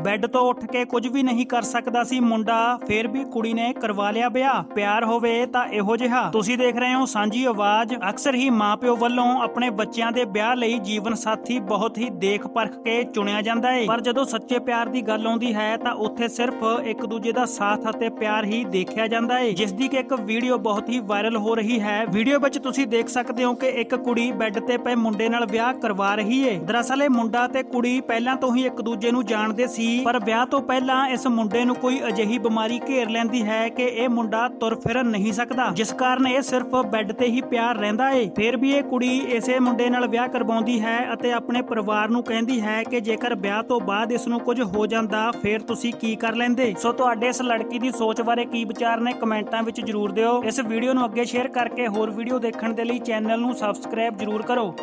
Bed ਤੋਂ ਉੱਠ ਕੇ ਕੁਝ ਵੀ ਨਹੀਂ ਕਰ ਸਕਦਾ ਸੀ ਮੁੰਡਾ, ਫੇਰ ਵੀ ਕੁੜੀ ਨੇ ਕਰਵਾ ਲਿਆ ਵਿਆਹ। ਪਿਆਰ ਹੋਵੇ ਤਾਂ ਇਹੋ ਜਿਹਾ। ਤੁਸੀਂ ਦੇਖ ਰਹੇ ਹੋ ਸਾਂਝੀ ਆਵਾਜ਼। ਅਕਸਰ ਹੀ ਮਾਪਿਓ ਵੱਲੋਂ ਆਪਣੇ ਬੱਚਿਆਂ ਦੇ ਵਿਆਹ ਲਈ ਜੀਵਨ ਸਾਥੀ ਬਹੁਤ ਹੀ ਦੇਖ ਪਰਖ ਕੇ ਚੁਣਿਆ ਜਾਂਦਾ ਹੈ ਪਰ ਜਦੋਂ ਸੱਚੇ ਪਿਆਰ ਦੀ ਗੱਲ ਆਉਂਦੀ ਹੈ ਤਾਂ ਉੱਥੇ ਸਿਰਫ ਇੱਕ ਦੂਜੇ ਦਾ ਸਾਥ ਅਤੇ ਪਿਆਰ ਹੀ ਦੇਖਿਆ ਜਾਂਦਾ ਹੈ ਜਿਸ ਦੀ ਕਿ ਇੱਕ ਵੀਡੀਓ ਬਹੁਤ ਹੀ ਵਾਇਰਲ ਹੋ ਰਹੀ ਹੈ। ਵੀਡੀਓ ਵਿੱਚ ਤੁਸੀਂ ਦੇਖ ਸਕਦੇ ਹੋ ਕਿ ਇੱਕ ਕੁੜੀ ਬੈੱਡ ਤੇ ਪਏ ਮੁੰਡੇ ਨਾਲ ਵਿਆਹ ਕਰਵਾ ਰਹੀ ਹੈ ਦਰਅਸਲ ਇਹ ਮੁੰਡਾ ਤੇ ਕੁੜੀ ਪਹਿਲਾਂ ਤੋਂ ਹੀ ਇੱਕ ਦੂਜੇ ਨੂੰ ਜਾਣਦੇ ਸੀ। ਪਰ ਵਿਆਹ ਤੋਂ ਪਹਿਲਾਂ ਇਸ ਮੁੰਡੇ ਨੂੰ ਕੋਈ ਅਜਿਹੀ ਬਿਮਾਰੀ ਘੇਰ ਲੈਂਦੀ ਹੈ ਕਿ ਇਹ ਮੁੰਡਾ ਤੁਰ ਫਿਰ ਨਹੀਂ ਸਕਦਾ, ਜਿਸ ਕਾਰਨ ਇਹ ਸਿਰਫ ਬੈੱਡ ਤੇ ਹੀ ਪਿਆਰ ਰਹਿੰਦਾ ਏ। ਫਿਰ ਵੀ ਇਹ ਕੁੜੀ ਇਸੇ ਮੁੰਡੇ ਨਾਲ ਵਿਆਹ ਕਰਵਾਉਂਦੀ ਹੈ ਅਤੇ ਆਪਣੇ ਪਰਿਵਾਰ ਨੂੰ ਕਹਿੰਦੀ ਹੈ ਕਿ ਜੇਕਰ ਵਿਆਹ ਤੋਂ ਬਾਅਦ ਇਸ ਨੂੰ ਕੁਝ ਹੋ ਜਾਂਦਾ, ਫਿਰ ਤੁਸੀਂ ਕੀ ਕਰ ਲੈਂਦੇ? ਸੋ ਤੁਹਾਡੇ ਇਸ ਲੜਕੀ ਦੀ ਸੋਚ ਬਾਰੇ ਕੀ ਵਿਚਾਰ ਨੇ ਕਮੈਂਟਾਂ ਵਿੱਚ ਜਰੂਰ ਦਿਓ। ਇਸ ਵੀਡੀਓ ਨੂੰ ਅੱਗੇ ਸ਼ੇਅਰ ਕਰਕੇ ਹੋਰ ਵੀਡੀਓ ਦੇਖਣ ਦੇ ਲਈ ਚੈਨਲ ਨੂੰ ਸਬਸਕ੍ਰਾਈਬ ਜਰੂਰ ਕਰੋ।